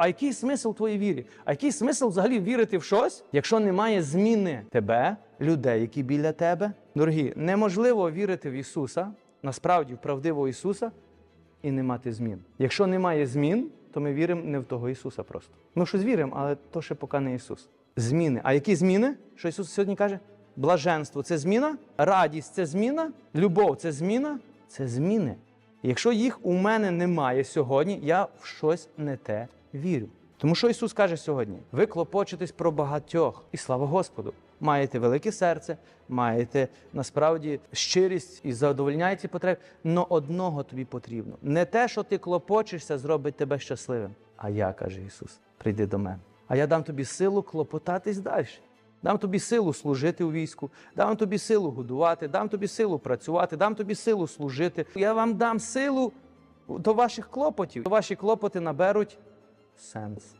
А який смисл твоїй вірі? А який смисл взагалі вірити в щось, якщо немає зміни тебе, людей, які біля тебе? Дорогі, неможливо вірити в Ісуса, насправді в правдивого Ісуса, і не мати змін. Якщо немає змін, то ми віримо не в того Ісуса просто. Ми щось віримо, але то ще поки не Ісус. Зміни. А які зміни? Що Ісус сьогодні каже? Блаженство це зміна, радість це зміна, любов це зміна, це зміни. Якщо їх у мене немає сьогодні, я в щось не те вірю. Тому що Ісус каже сьогодні: ви клопочетесь про багатьох, і слава Господу! Маєте велике серце, маєте насправді щирість і задовольняєте потреби. Но одного тобі потрібно. Не те, що ти клопочешся, зробить тебе щасливим. А я, каже Ісус, прийди до мене. А я дам тобі силу клопотатись далі. Дам тобі силу служити у війську, дам тобі силу годувати, дам тобі силу працювати, дам тобі силу служити. Я вам дам силу до ваших клопотів. Ваші клопоти наберуть sense